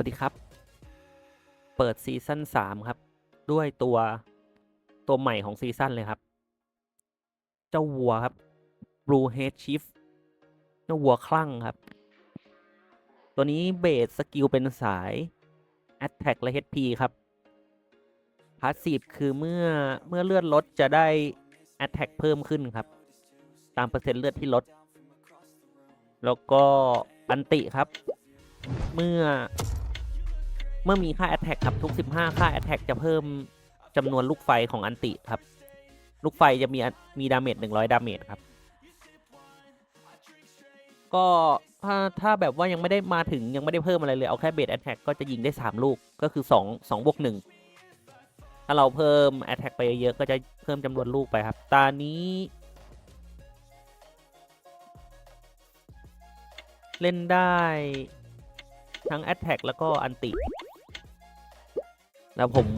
วัสดีครับ เปิดซีซั่นสามครับ ด้วยตัวตัวใหม่ของซีซั่นเลยครับ เจ้าวัวครับ Blue Head Chief เจ้าวัวคลั่งครับ ตัวนี้เบสสกิลเป็นสาย Attack และ HP ครับพาสซีฟคือเมื่อเมื่อเลือดลดจะได้ Attack เพิ่มขึ้นครับ ตามเปอร์เซ็นต์เลือดที่ลด แล้วก็อันติครับ เมื่อ เมื่อมีค่า Attack ครับทุก 15 ค่า Attack จะเพิ่มจำนวนลูกไฟของอันติครับ ลูกไฟจะมีมีดาเมจ100 ดาเมจครับ ก็ถ้าถ้าแบบว่ายังไม่ได้มาถึงยังไม่ได้เพิ่มอะไรเลย เอาแค่เบสแอ t แทกก็จะยิงได้ 3 ลูกก็คือ 2 2บวก1ถ้าเราเพิ่มแอ t แทกไปเยอะก็จะเพิ่มจำนวนลูกไปครับ ตานี้เล่นได้ทั้ง Attack แล้วก็อันติ แล้วผม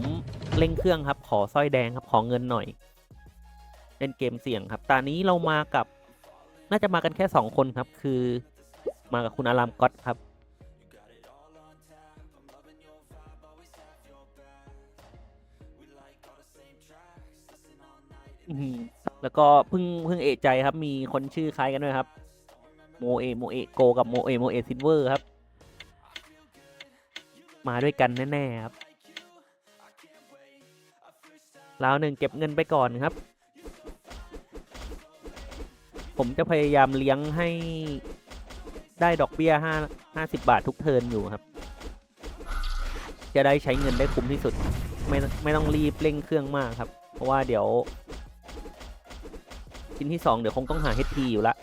เร่งเครื่องครับ ขอสร้อยแดงครับ ขอเงินหน่อย เล่นเกมเสี่ยงครับ ตอนนี้เรามากับ น่าจะมากันแค่สองคนครับ คือมากับคุณอารามก๊อตครับ อื้อหือแล้วก็เพิ่งเพิ่งเอะใจครับ มีคนชื่อคล้ายกันด้วยครับ โมเอโมเอโกกับโมเอโมเอซิลเวอร์ครับ มาด้วยกันแน่ ๆ ครับ ราวหนึ่งเก็บเงินไปก่อนครับ ผมจะพยายามเลี้ยงให้ได้ดอกเบี้ยห้าห้าสิบาททุกเทิร์นอยู่ครับ จะได้ใช้เงินได้คุ้มที่สุด ไม่ไม่ต้องรีบเร่งเครื่องมากครับ เพราะว่าเดี๋ยว ชิ้นที่สองเดี๋ยวคงต้องหา HP อยู่ละ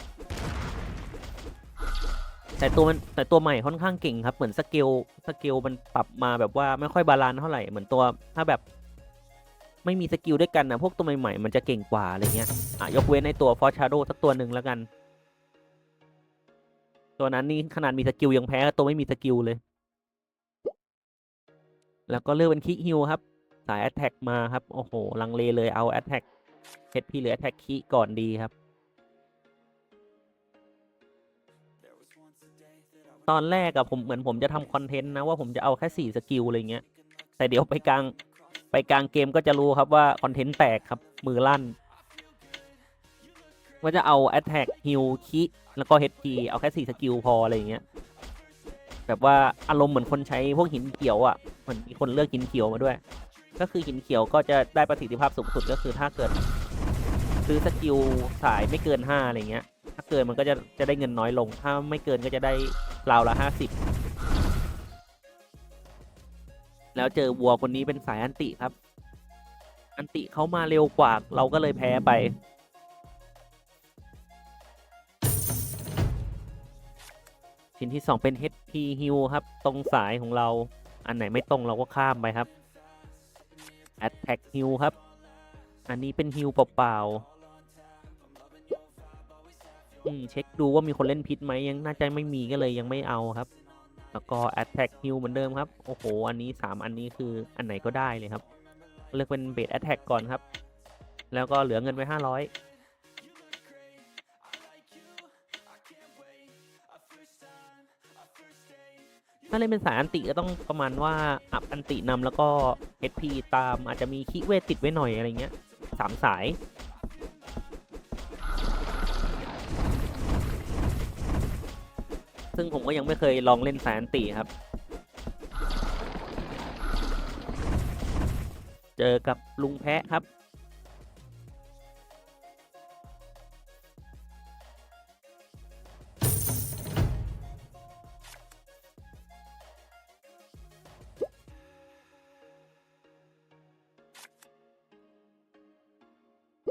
แต่ตัวมันแต่ตัวใหม่ค่อนข้างเก่งครับ เหมือนสเกลสเกลมันปรับมาแบบว่าไม่ค่อยบาลานซ์เท่าไหร่เหมือนตัวถ้าแบบ ไม่มีสกิลด้วยกันนะพวกตัวใหม่ๆมันจะเก่งกว่าอะไรเงี้ยอะยกเว้นในตัวฟอร์ชาโดสักตัวหนึ่งแล้วกัน ตัวนั้นนี่ขนาดมีสกิลยังแพ้ตัวไม่มีสกิลเลย แล้วก็เลือกเป็นคิฮิวครับ สายแอตแทกมาครับ โอ้โห ลังเลเลยเอาแอตแทกเฮดพีหรือแอตแทกคิก่อนดีครับตอนแรกอะผมเหมือนผมจะทำคอนเทนต์นะว่าผมจะเอาแค่สี่สกิลอะไรเงี้ย แต่เดี๋ยวไปกลาง ไปกลางเกมก็จะรู้ครับว่า คอนเทนต์แตกครับ มือลั่นว่าจะเอา Attack Heal คิแล้วก็ HP เอาแค่สี่สกิลพอ อะไรเงี้ย แบบว่าอารมณ์เหมือนคนใช้พวกหินเขียวอะ่ะเหมือนมีคนเลือกหินเขียวมาด้วย ก็คือหินเขียวก็จะได้ประสิทธิภาพสูงสุดก็คือถ้าเกิด ซื้อสกิลสายไม่เกินห้าอะไรเงี้ย ถ้าเกินมันก็จะจะได้เงินน้อยลง ถ้าไม่เกินก็จะได้ราวละห้าสิบ แล้วเจอวัวคนนี้เป็นสายอันติครับ อันติเขามาเร็วกว่าเราก็เลยแพ้ไป ชิ้นที่สองเป็น HP Heal ครับ ตรงสายของเรา อันไหนไม่ตรงเราก็ข้ามไปครับ Attack Heal ครับ อันนี้เป็น Heal เปล่าๆอืมเช็คดูว่ามีคนเล่นพิษไหมยังน่าจะไม่มีก็เลยยังไม่เอาครับ แล้วก็ attack heal เหมือนเดิมครับ โอ้โห อันนี้ 3 อันนี้คืออันไหนก็ได้เลยครับ เลือกเป็นเบส attack ก่อนครับ แล้วก็เหลือเงินไว้ 500 ถ้าเล่นเป็นสายอันติก็ต้องประมาณว่า อัพอันตินำแล้วก็ HP ตามอาจจะมีคิเวทติดไว้หน่อยอะไรเงี้ยสามสาย ซึ่งผมก็ยังไม่เคยลองเล่นสายอันติครับ เจอกับลุงแพะครับ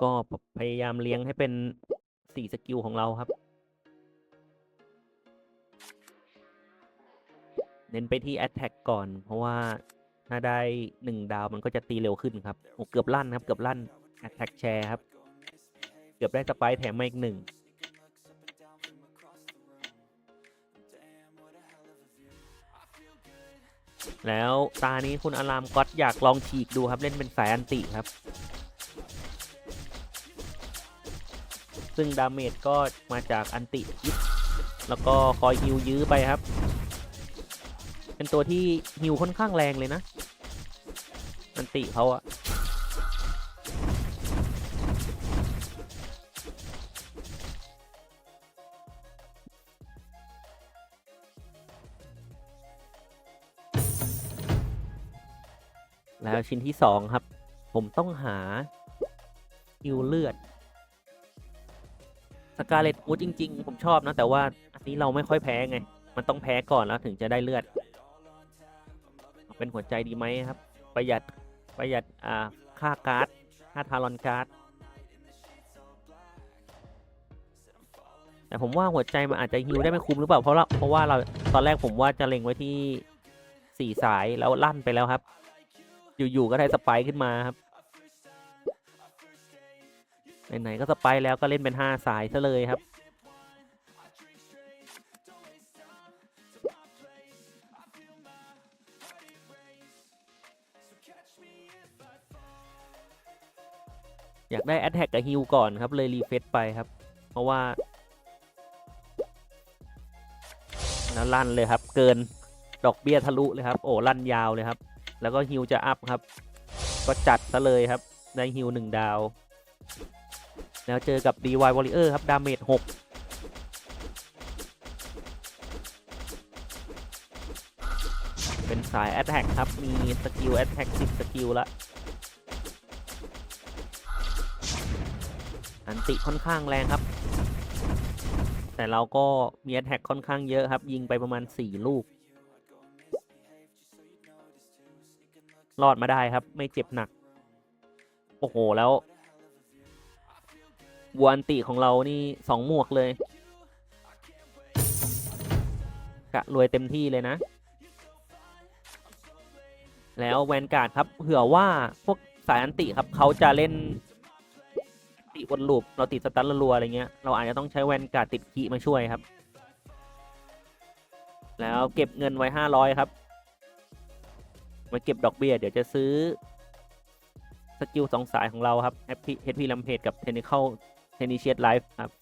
ก็พยายามเลี้ยงให้เป็นสี่สกิลของเราครับ เน้นไปที่ Attack ก่อน เพราะว่าถ้าได้หนึ่งดาวมันก็จะตีเร็วขึ้นครับโอ้เกือบลั่นครับ เกือบลั่น Attack แชร์ครับ เกือบได้สไปร์แถมมาอีกหนึ่งแล้วตานี้คุณอารามก็อตอยากลองฉีกดูครับเล่นเป็นสายอันติครับ ซึ่งดาเมจก็มาจากอันติแล้วก็คอยฮิวยื้อไปครับ เป็นตัวที่ฮิวค่อนข้างแรงเลยนะอันติเขาอะแล้วชิ้นที่สองครับ ผมต้องหาฮิวเลือดสกาเลตวูดจริง ๆ ผมชอบนะ แต่ว่าอันนี้เราไม่ค่อยแพ้ไง มันต้องแพ้ก่อนแล้วถึงจะได้เลือด เป็นหัวใจดีไหมครับ ประหยัดประหยัดอ่าค่าการ์ดค่าทารอนการ์ดแต่ผมว่าหัวใจมันอาจจะฮิวได้ไม่คุ้มหรือเปล่าเพราะเราเพราะว่าเราตอนแรกผมว่าจะเล็งไว้ที่สี่สายแล้วลั่นไปแล้วครับ อยู่ๆก็ได้สไปค์ขึ้นมาครับไหนๆก็สไปค์แล้วก็เล่นเป็นห้าสายซะเลยครับ อยากได้แอ t แทกกับฮิลก่อนครับ เลยรีเฟซไปครับ เพราะว่า แล้วลั่นเลยครับ เกินดอกเบี้ยทะลุเลยครับ โอ้ลั่นยาวเลยครับ แล้วก็ฮิลจะอัพครับ ก็จัดซะเลยครับ ได้ฮิลหนึ่งดาว แล้วเจอกับ DY Warrior ครับ ดาเมจ6เป็นสาย Attack ครับ มีสกิล Attack 10สกิลละ อันติค่อนข้างแรงครับ แต่เราก็มี Attack ค่อนข้างเยอะครับ ยิงไปประมาณ 4 ลูก รอดมาได้ครับ ไม่เจ็บหนัก โอ้โห แล้ววัวอันติของเรานี่สองหมวกเลย กะรวยเต็มที่เลยนะ แล้วแวนการ์ดครับเผื่อว่าพวกสายอันติครับเขาจะเล่น ติวนลูปเราติดสตันรัวๆอะไรเงี้ยเราอาจจะต้องใช้แวนการ์ดติดขีมาช่วยครับ แล้วเก็บเงินไว้ห้าร้อยครับไว้เก็บดอกเบี้ยเดี๋ยวจะซื้อสกิลสองสายของเราครับ HP HP Rampage กับ Technical t e n i c i a t Life ครับ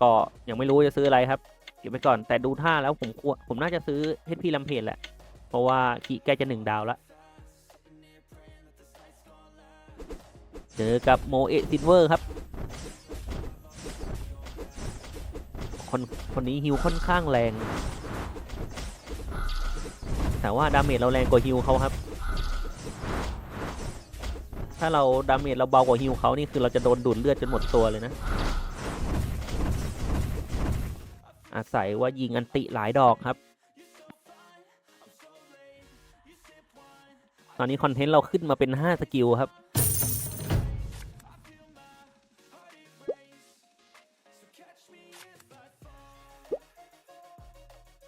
ก็ยังไม่รู้จะซื้ออะไรครับ เก็บไปก่อนแต่ดูท่าแล้วผมควผมน่าจะซื้อ HP Rampage แหละ เพราะว่าขีใกล้จะหนึ่งดาวแล้ว เจอกับโมเอซินเวอร์ครับ คนคนนี้ฮิวค่อนข้างแรง แต่ว่าดาเมจเราแรงกว่าฮิวเขาครับ ถ้าเราดาเมจเราเบากว่าฮิวเขานี่คือเราจะโดนดูดเลือดจนหมดตัวเลยนะ อาศัยว่ายิงอันติหลายดอกครับตอนนี้คอนเทนต์เราขึ้นมาเป็น 5 สกิลครับ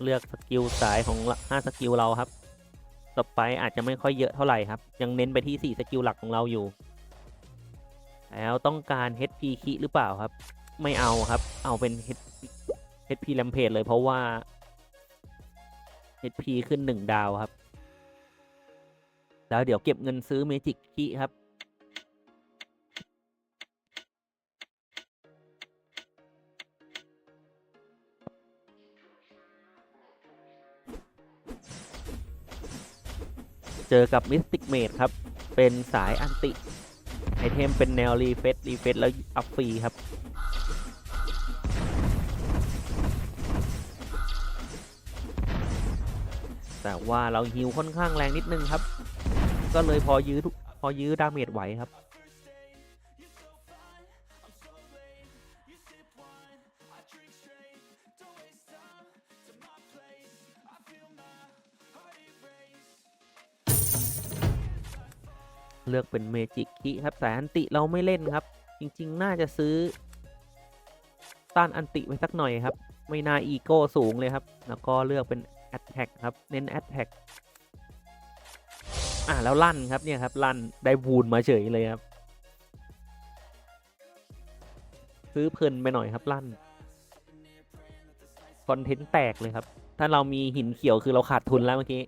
เลือกสกิลสายของ5สกิลเราครับต่อไปอาจจะไม่ค่อยเยอะเท่าไหร่ครับ ยังเน้นไปที่ 4 สกิลหลักของเราอยู่ แล้วต้องการ HP คิหรือเปล่าครับ ไม่เอาครับ เอาเป็น HP แลมเพจเลยเพราะว่า HP ขึ้น 1 ดาวครับ แล้วเดี๋ยวเก็บเงินซื้อเมจิกคิครับ อกับมิสติกเมดครับ เป็นสายอันติ ไอเทมเป็นแนวรีเฟสรีเฟสแล้วอัพฟรีครับ แต่ว่าเราฮิวค่อนข้างแรงนิดนึงครับ ก็เลยพอยื้อพอยื้อดาเมจไหวครับ เลือกเป็นเมจิกคิครับสายอันติเราไม่เล่นครับ จริง ๆ น่าจะซื้อ ต้านอันติไว้สักหน่อยครับ ไม่น่าอีโก้สูงเลยครับ แล้วก็เลือกเป็น a t t a c k ครับ เน้น a t t a c k อ่าแล้วลั่นครับเนี่ยครับลั่นได้บูนมาเฉยเลยครับ ซื้อเพลินไปหน่อยครับลั่นคอนเทนต์แตกเลยครับ ถ้าเรามีหินเขียวคือเราขาดทุนแล้วเมื่อกี้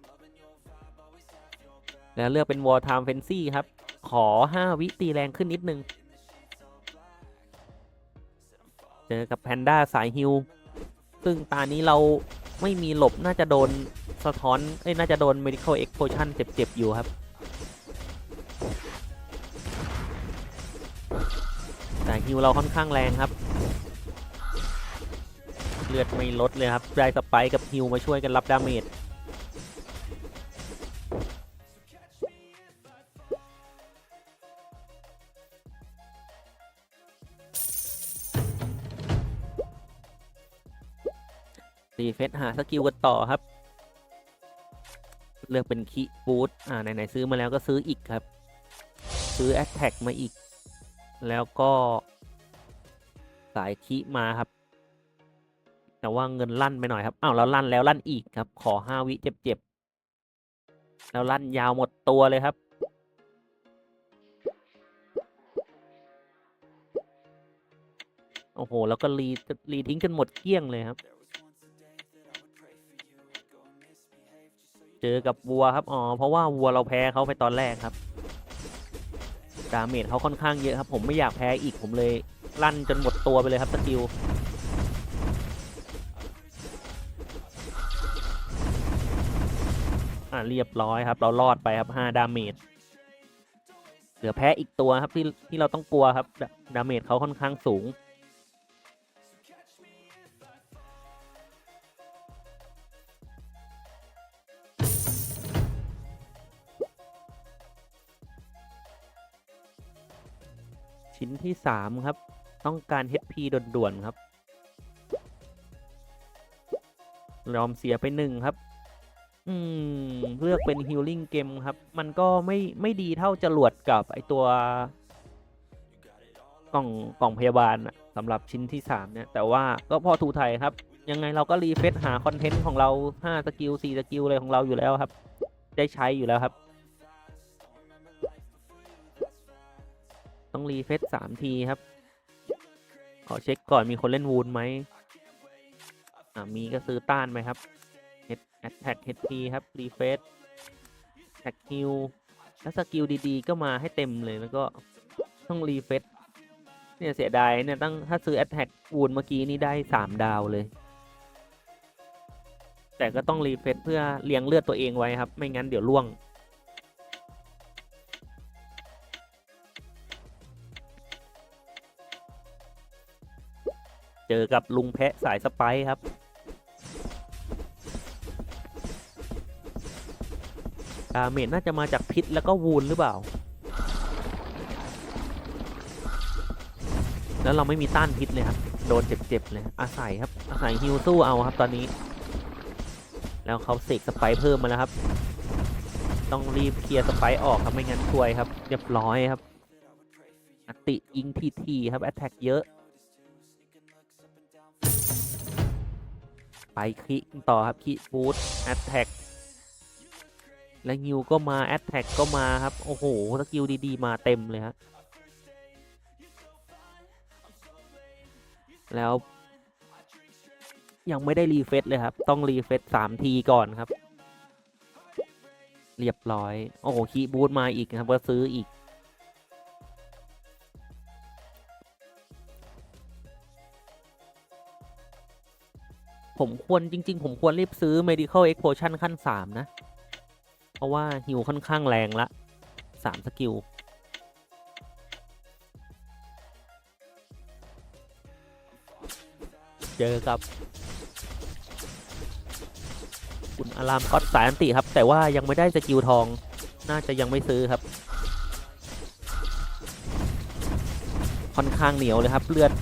แล้วเลือกเป็น War Time Frenzy ครับ ขอ 5 วิตีแรงขึ้นนิดนึง เจอกับแพนด้าสายฮิลซึ่งตานี้เราไม่มีหลบน่าจะโดนสะท้อน เอ้ย น่าจะโดน medical explosion เจ็บ ๆ อยู่ครับแต่ฮิวเราค่อนข้างแรงครับ เลือดไม่ลดเลยครับ ได้สไปกับฮิวมาช่วยกันรับดาเมจ รีเฟซหาสกิลกันต่อครับ เลือกเป็นคีบูทอ่าไหนๆซื้อมาแล้วก็ซื้ออีกครับ ซื้อแอ t แท็กมาอีก แล้วก็สายคีมาครับ แต่ว่าเงินลั่นไปหน่อยครับอ้าวแล้วลั่นแล้วลั่นอีกครับ ขอห้าวิเจ็บๆแล้วลั่นยาวหมดตัวเลยครับโอ้โห แล้วก็รีรีทิ้งกันหมดเกลี้ยงเลยครับ เจอกับวัวครับอ๋อเพราะว่าวัวเราแพ้เขาไปตอนแรกครับดาเมจเขาค่อนข้างเยอะครับ ผมไม่อยากแพ้อีกผมเลยลั่นจนหมดตัวไปเลยครับสกิลอ่าเรียบร้อยครับ เรารอดไปครับห้าดาเมจเหลือแพ้อีกตัวครับที่ที่เราต้องกลัวครับดาเมจเขาค่อนข้างสูง ชิ้นที่สามครับ ต้องการ HP ด่วนๆครับ ยอมเสียไปหนึ่งครับ อืม เลือกเป็น Healing Game ครับ มันก็ไม่ไม่ดีเท่าจรวดกับไอตัว กล่องกล่องพยาบาลอะสำหรับชิ้นที่สามเนี่ย แต่ว่าก็พอถูไทยครับ ยังไงเราก็รีเฟซหาคอนเทนต์ของเราห้าสกิลสี่สกิลอะไรของเราอยู่แล้วครับ ได้ใช้อยู่แล้วครับ ต้องรีเฟซสามทีครับ ขอเช็คก่อนมีคนเล่นวูนไหมมีก็ซื้อต้านไหมครับ Head Attack HP ครับ รีเฟซแท็กฮิลถ้าสกิลดีๆ ก็มาให้เต็มเลยแล้วก็ต้องรีเฟซเนี่ยเสียดายเนี่ยตั้งถ้าซื้อ Attack วูนเมื่อกี้นี่ได้สามดาวเลย แต่ก็ต้องรีเฟซเพื่อเลี้ยงเลือดตัวเองไว้ครับ ไม่งั้นเดี๋ยวล่วง เจอกับลุงแพะสายสไปครับ ดาเมจน่าจะมาจากพิษแล้วก็วูนหรือเปล่า แล้วเราไม่มีต้านพิษเลยครับ โดนเจ็บๆเลย อาศัยครับ อาศัยฮิวสู้เอาครับตอนนี้ แล้วเขาเสกสไปเพิ่มมาแล้วครับ ต้องรีบเคลียร์สไปออกครับไม่งั้นซวยครับ เรียบร้อยครับอติยิงทีทีครับแอตแทกเยอะ ไปคลิกต่อครับคลิบูทแอตแทกและฮิวก็มาแอตแทกก็มาครับ โอ้โหสกิลดีๆ มาเต็มเลยครับแล้วยังไม่ได้รีเฟซเลยครับ ต้องรีเฟซสามทีก่อนครับ เรียบร้อย โอ้โหคีบูทมาอีกครับก็ซื้ออีก ผมควรจริง ๆ ผมควรรีบซื้อ medical explosion ขั้น 3 นะ เพราะว่าฮิวค่อนข้างแรงละ3สกิลเจอกับ คุณอารามก็อตสายอันติครับ แต่ว่ายังไม่ได้สกิลทอง น่าจะยังไม่ซื้อครับ ค่อนข้างเหนียวเลยครับเลือด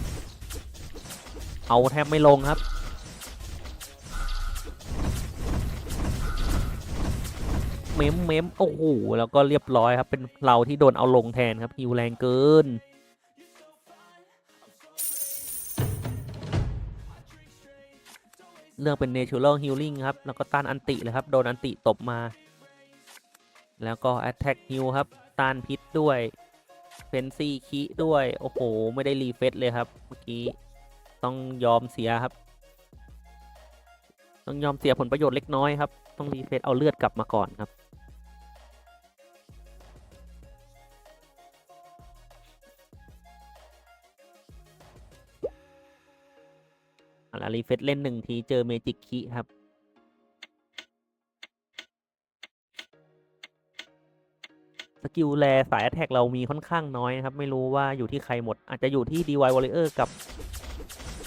เอาแทบไม่ลงครับ เมมเมมโอ้โหแล้วก็เรียบร้อยครับ เป็นเราที่โดนเอาลงแทนครับฮิวแรงเกินเลือกเป็น natural healing ครับ แล้วก็ต้านอันติเลยครับ โดนอันติตบมา แล้วก็ attack heal ครับ ต้านพิษด้วยเฟนซี่คิด้วย โอ้โห ไม่ได้รีเฟซเลยครับ เมื่อกี้ ต้องยอมเสียครับ ต้องยอมเสียผลประโยชน์เล็กน้อยครับ ต้องรีเฟซเอาเลือดกลับมาก่อนครับ รีเฟซเล่นหนึ่งทีเจอเมจิกคิครับ สกิลแลสายแท็กเรามีค่อนข้างน้อยครับ ไม่รู้ว่าอยู่ที่ใครหมด อาจจะอยู่ที่ดีไว DY ร์เรอร์กับ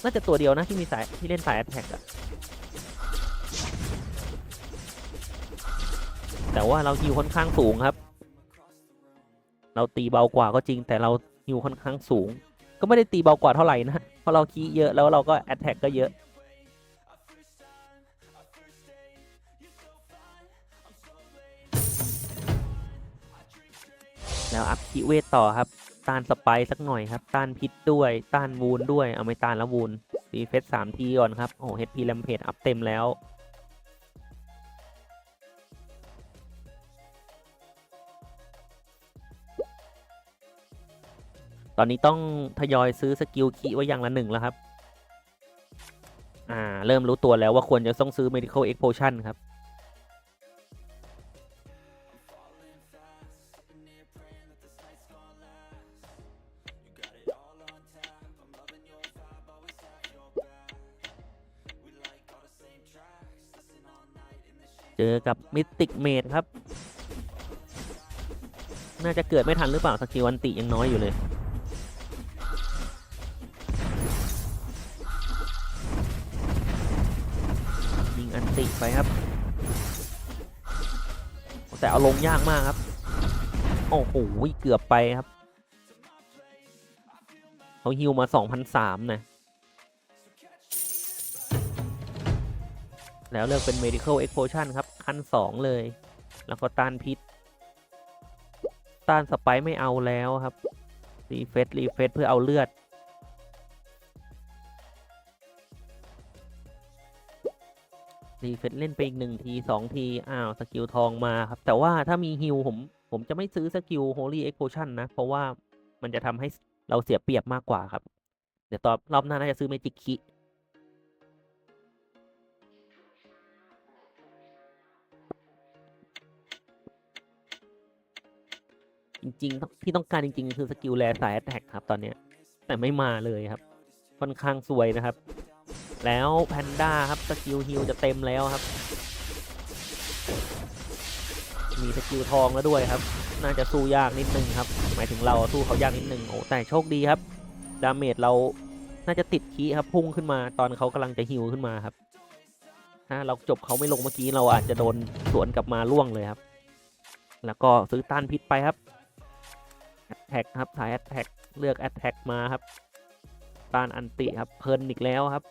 น่าจะตัวเดียวนะที่มีสายที่เล่นสายแท็กอะแต่ว่าเราฮิวค่อนข้างสูงครับ เราตีเบากว่าก็จริง แต่เราฮิวค่อนข้างสูง ก็ไม่ได้ตีเบากว่าเท่าไหร่นะ เพราะเราคีย์เยอะแล้วเราก็แอตแทกก็เยอะ แล้วอัพคีเวทต่อครับ ต้านสไปสักหน่อยครับ ต้านพิษด้วย ต้านวูนด้วย เอาไม่ต้านแล้ววูนรีเฟสสามทีก่อนครับ โอ้เฮดพีแลมเพจอัพเต็มแล้ว ตอนนี้ต้องทยอยซื้อสกิลคีไว้อย่างละหนึ่งแล้วครับ อ่า เริ่มรู้ตัวแล้วว่าควรจะต้องซื้อ medical explosion ครับ เจอกับมิติกเมดครับ น่าจะเกิดไม่ทันหรือเปล่าสกิลวันติยังน้อยอยู่เลย ไปครับ แต่เอาลงยากมากครับ โอ้โหเกือบไปครับเขาฮิวมา 2,003นะแล้วเลือกเป็น medical explosion ครับ ขั้น 2 เลย แล้วก็ต้านพิษ ต้านสไปไม่เอาแล้วครับรีเฟสรีเฟสเพื่อเอาเลือด รีเฟสเล่นไปอีกหนึ่งทีสองทีอ้าวสกิลทองมาครับ แต่ว่าถ้ามีฮิลผมผมจะไม่ซื้อสกิล Holy Explosion นะ เพราะว่ามันจะทำให้เราเสียเปรียบมากกว่าครับ เดี๋ยวตอนรอบหน้าน่าจะซื้อเมจิกคิจริงๆ ที่ต้องการจริง ๆ คือสกิลแรสายแท็กครับตอนเนี้ยแต่ไม่มาเลยครับ ค่อนข้างซวยนะครับ แล้วแพนด้าครับสกิลฮิลจะเต็มแล้วครับ มีสกิลทองแล้วด้วยครับ น่าจะสู้ยากนิดนึงครับ หมายถึงเราสู้เขายากนิดนึงโอ้แต่โชคดีครับ ดาเมจเราน่าจะติดคีครับพุ่งขึ้นมาตอนเขากำลังจะฮิวขึ้นมาครับ ถ้าเราจบเขาไม่ลงเมื่อกี้เราอาจจะโดนสวนกลับมาล่วงเลยครับ แล้วก็ซื้อต้านพิษไปครับแท็กครับสายแอตแท็กเลือกแอตแท็กมาครับต้านอันติครับเพลินอีกแล้วครับ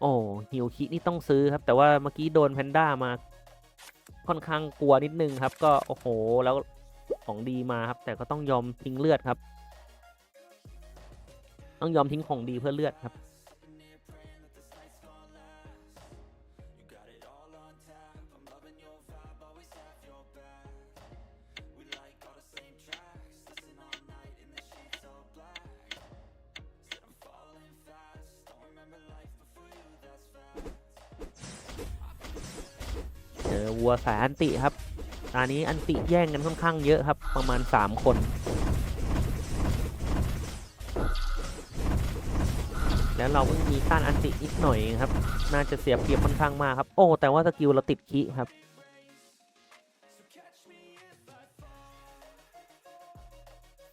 โอ้ฮิวคินี่ต้องซื้อครับ แต่ว่าเมื่อกี้โดนแพนด้ามาค่อนข้างกลัวนิดนึงครับ ก็โอ้โหแล้วของดีมาครับ แต่ก็ต้องยอมทิ้งเลือดครับ ต้องยอมทิ้งของดีเพื่อเลือดครับ วัวสายอันติครับตอนนี้อันติแย่งกันค่อนข้างเยอะครับ ประมาณ 3 คนแล้วเราเพิ่งมีต้านอันตินิดหน่อยครับ น่าจะเสียเปรียบค่อนข้างมากครับ โอ้ แต่ว่าสกิลเราติดคิครับ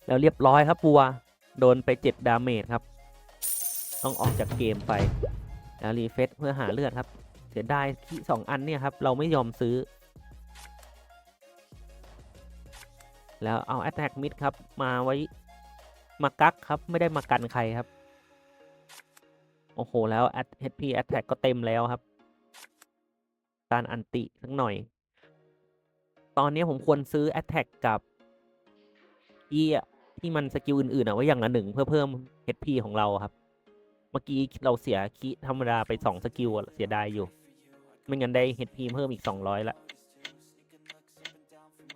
แล้วเรียบร้อยครับวัว โดนไป 7 ดาเมจครับ ต้องออกจากเกมไป แล้วรีเฟซเพื่อหาเลือดครับ สียดายคีสองอันเนี่ยครับ เราไม่ยอมซื้อ แล้วเอา Attack Mid ครับ มาไว้ มากักครับ ไม่ได้มากันใครครับ โอ้โห แล้ว HP Attack ก็เต็มแล้วครับตานอันติสักหน่อย ตอนนี้ผมควรซื้อ Attack กับที่ที่มันสกิลอื่นๆเอาไว้อย่างละหนึ่งเพื่อเพิ่ม HP ของเราครับ เมื่อกี้เราเสียคีธรรมดาไปสองสกิลเสียดายอยู่ ไม่งั้นได้ HP เพิ่มอีก 200 ละ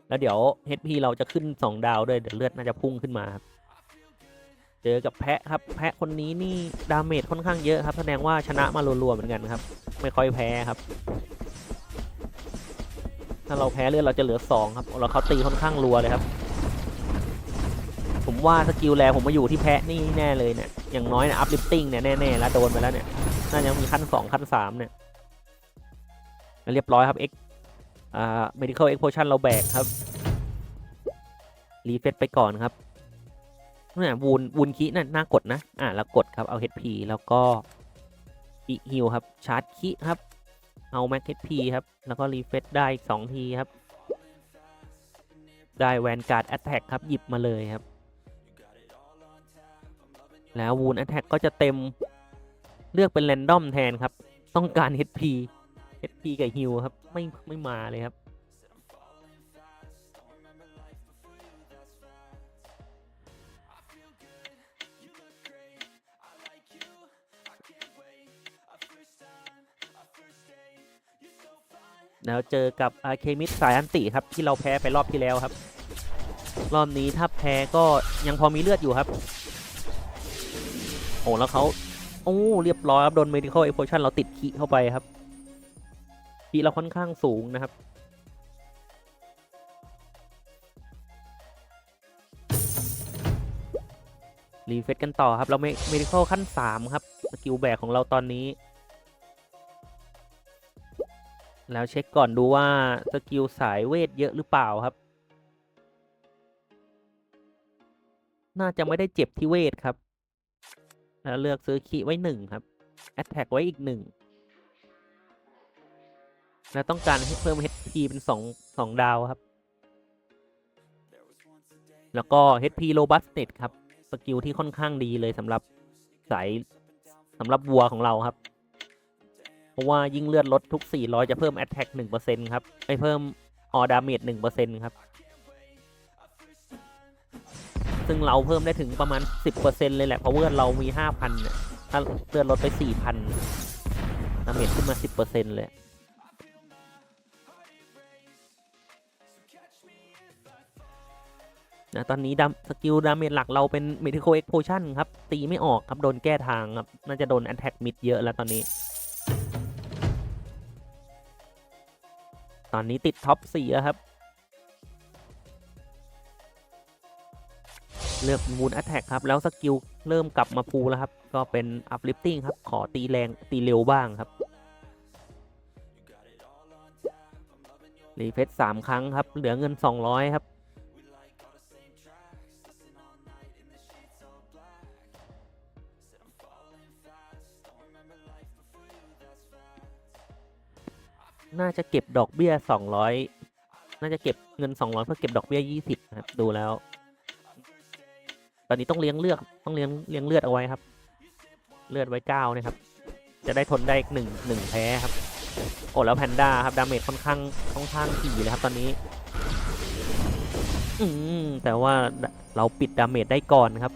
แล้วเดี๋ยว HP เราจะขึ้น 2 ดาวด้วย เดี๋ยวเลือดน่าจะพุ่งขึ้นมาครับ เจอกับแพะครับ แพะคนนี้นี่ดาเมจค่อนข้างเยอะครับ แสดงว่าชนะมารัวๆเหมือนกันครับ ไม่ค่อยแพ้ครับ ถ้าเราแพ้เลือดเราจะเหลือ 2 ครับ เราเขาตีค่อนข้างรัวเลยครับ ผมว่าสกิลแรผมมาอยู่ที่แพะนี่แน่เลยเนี่ย อย่างน้อยนะอัพลิฟติ้งเนี่ยแน่ๆแล้วโดนไปแล้วเนี่ย น่าจะมีขั้นสองขั้นสามเนี่ย เรียบร้อยครับ X อ่า medical explosion เราแบกครับ รีเฟซไปก่อนครับเนี่ยวูนวูนคีนั่นน่ากดนะ อ่าแล้วกดครับ เอา HP แล้วก็อีฮิวครับ ชาร์จคีครับ เอาแม็ก HP ครับ แล้วก็รีเฟซได้อีกสองทีครับ ได้แวนการ์ดแอตแทกครับ หยิบมาเลยครับ แล้ววูนแอตแทกก็จะเต็มเลือกเป็นแรนดอมแทนครับ ต้องการ HP HP กับฮิวครับ ไม่ไม่มาเลยครับ แล้วเจอกับอาเคมิดสายอันติครับ ที่เราแพ้ไปรอบที่แล้วครับ รอบนี้ถ้าแพ้ก็ยังพอมีเลือดอยู่ครับ โอ้แล้วเขาโอ้เรียบร้อยครับโดน medical explosion เราติดขีเข้าไปครับ ขีเราค่อนข้างสูงนะครับ รีเฟซกันต่อครับ เราเมดิคอลขั้น 3 ครับ สกิลแบกของเราตอนนี้ แล้วเช็คก่อนดูว่า สกิลสายเวทเยอะหรือเปล่าครับ น่าจะไม่ได้เจ็บที่เวทครับ แล้วเลือกซื้อคีไว้หนึ่งครับ แอตแทกไว้อีกหนึ่ง แล้วต้องการให้เพิ่ม HP เป็นสองสองดาวครับ แล้วก็ HP Robustness ครับ สกิลที่ค่อนข้างดีเลยสำหรับสายสำหรับวัวของเราครับ เพราะว่ายิ่งเลือดลดทุก 400 จะเพิ่ม Attack 1%ครับไปเพิ่ม All Damage 1%ครับ ซึ่งเราเพิ่มได้ถึงประมาณ 10%เลยแหละ เพราะเลือดเรามี 5,000เนี่ยถ้าเลือดลดไป 4,000ดาเมจขึ้นมา 10%เลย นะตอนนี้ดัมสกิลดาเมจหลักเราเป็น Medical Explosion ครับ ตีไม่ออกครับ โดนแก้ทางครับ น่าจะโดน Attack Mid เยอะแล้วตอนนี้ ตอนนี้ติดท็อป4แล้วครับ เลือก Moon Attack ครับ แล้วสกิลเริ่มกลับมาพูแล้วครับ ก็เป็น Uplifting ครับ ขอตีแรงตีเร็วบ้างครับรีเฟซสามครั้งครับ เหลือเงิน 200 ครับ น่าจะเก็บดอกเบี้ย200น่าจะเก็บเงิน200เพื่อเก็บดอกเบี้ย20นะครับ ดูแล้ว ตอนนี้ต้องเลี้ยงเลือดต้องเลี้ยงเลี้ยงเลือดเอาไว้ครับ เลือดไว้เก้านะครับ จะได้ทนได้หนึ่งหนึ่งแพ้ครับ โอ้แล้วแพนด้าครับดาเมจค่อนข้างค่อนข้างถี่เลยครับตอนนี้ อืมแต่ว่าเราปิดดาเมจได้ก่อนครับ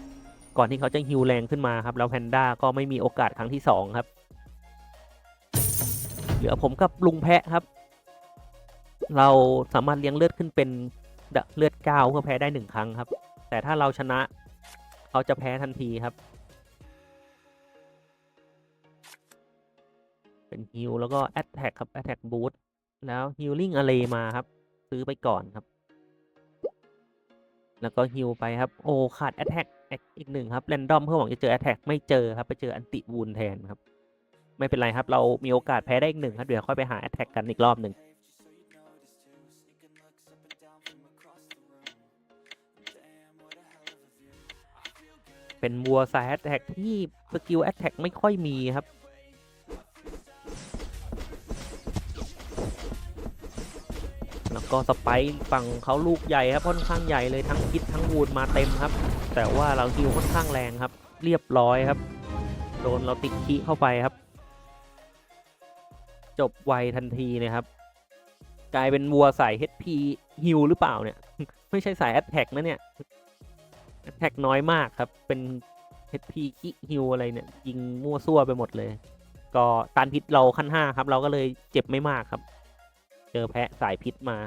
ก่อนที่เขาจะฮิวแรงขึ้นมาครับ แล้วแพนด้าก็ไม่มีโอกาสครั้งที่สองครับ ลือผมกับลุงแพะครับ เราสามารถเลี้ยงเลือดขึ้นเป็นเลือดเก้าเพื่อแพ้ได้หนึ่งครั้งครับ แต่ถ้าเราชนะเขาจะแพ้ทันทีครับ เป็นฮิลแล้วก็แอตแทกครับแอตแทกบูทแล้วฮิลลิ่งอะไรมาครับ ซื้อไปก่อนครับ แล้วก็ฮิลไปครับ โอ้ขาดแอตแทกอีกหนึ่งครับแรนดอมเพื่อหวังจะเจอแอตแทกไม่เจอครับ ไปเจออันติวูนแทนครับ ไม่เป็นไรครับ เรามีโอกาสแพ้ได้อีกหนึ่งครับ เดี๋ยวค่อยไปหาแอตแทกกันอีกรอบหนึ่งเป็นวัวสายแอตแทกที่สกิลแอตแทกไม่ค่อยมีครับแล้วก็สไปฝั่งเขาลูกใหญ่ครับค่อนข้างใหญ่เลยทั้งคิดทั้งวูดมาเต็มครับ แต่ว่าเราฮิวค่อนข้างแรงครับ เรียบร้อยครับ โดนเราติดคีเข้าไปครับ จบไวทันทีเลยครับ กลายเป็นวัวสาย HP ฮิวหรือเปล่าเนี่ย ไม่ใช่สายแอตแทกนะเนี่ยแอตแทกน้อยมากครับ เป็น HP คิฮิวอะไรเนี่ยยิงมั่วซั่วไปหมดเลย ก็ตานพิษเราขั้นห้าครับ เราก็เลยเจ็บไม่มากครับ เจอแพะสายพิษมา